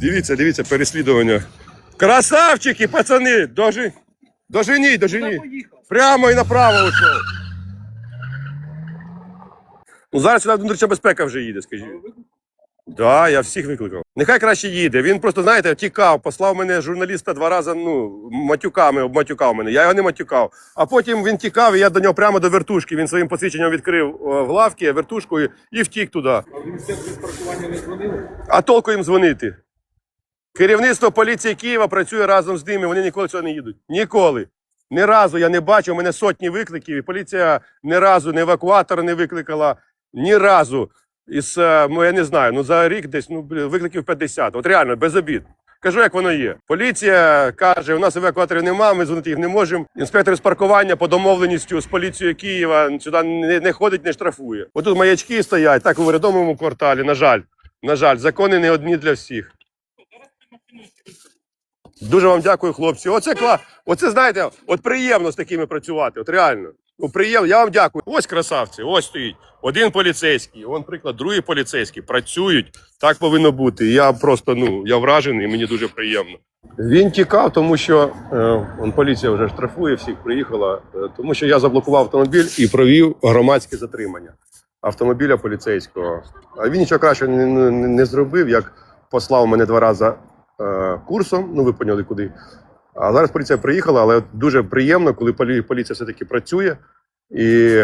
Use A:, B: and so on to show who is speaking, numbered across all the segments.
A: Дивіться, дивіться, переслідування. Красавчики, пацани! Дожи... Доженіть, доженіть. Прямо і направо ушов. Ну, зараз сюди внутрішня безпека вже їде, скажіть. Так, да, я всіх викликав. Нехай краще їде. Він просто, знаєте, тікав, послав мене журналіста два рази, ну, матюками, обматюкав мене. Я його не матюкав. А потім він тікав, і я до нього прямо до вертушки. Він своїм посвідченням відкрив о, в лавки вертушкою і втік туди. Він все паркування не дзвонили. А толку їм дзвонити? Керівництво поліції Києва працює разом з ними, вони ніколи сюди не їдуть. Ніколи. Ні разу я не бачив, у мене сотні викликів, і поліція ні разу не евакуатора не викликала, ні разу. Із, е, ну, я не знаю, ну за рік десь ну, викликів 50. От реально, без обід. Кажу, як воно є. Поліція каже, у нас евакуаторів немає, ми дзвонити їх не можемо. Інспектор з паркування по домовленістю з поліцією Києва сюди не, не ходить, не штрафує. Отут маячки стоять, так у вирядовому кварталі. На жаль, на жаль, закони не одні для всіх. Дуже вам дякую, хлопці. Оце кла... Оце знаєте, от приємно з такими працювати. От реально. Ну, приємно. Я вам дякую. Ось красавці, ось стоїть. Один поліцейський, вон приклад, другий поліцейський. Працюють. Так повинно бути. Я просто ну я вражений, мені дуже приємно. Він тікав, тому що е, он, поліція вже штрафує, всіх приїхала, е, тому що я заблокував автомобіль і провів громадське затримання автомобіля поліцейського. А він нічого краще не, не, не зробив, як послав мене два рази курсом. Ну, ви поняли куди. А зараз поліція приїхала, але дуже приємно, коли полі- поліція все-таки працює і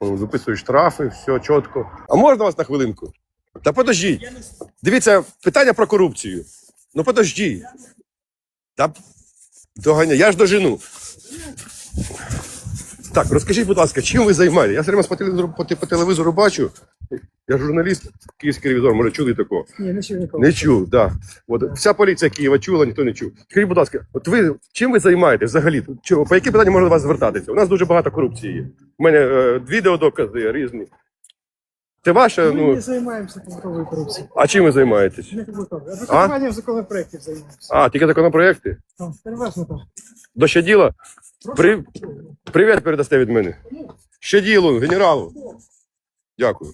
A: ну, виписують штрафи, все чітко. А можна вас на хвилинку? Та подождіть. Дивіться, питання про корупцію. Ну подождіть. Та доганя, я ж дожену. Так, розкажіть, будь ласка, чим ви займаєтесь? Я все время по телевізору бачу. Я журналіст, київський ревізор, може чули такого.
B: Ні, не чув ніколи.
A: Не чув, да. От вся поліція Києва чула, ніхто не чув. Скажіть, будь ласка, от ви чим ви займаєтесь взагалі? Чого, по які питання можна до вас звертатися? У нас дуже багато корупції є. У мене е, відеодокази різні. Це ваше,
B: Ми
A: ну.
B: не займаємося побутовою корупцією.
A: А чим ви займаєтесь?
B: Не побутовою. А виконанням законопроєктів займаємося.
A: А, тільки законопроекти?
B: Там, Переважно так.
A: До щоділа? При... Привіт передасте від мене. Щоділу, генералу. Дякую.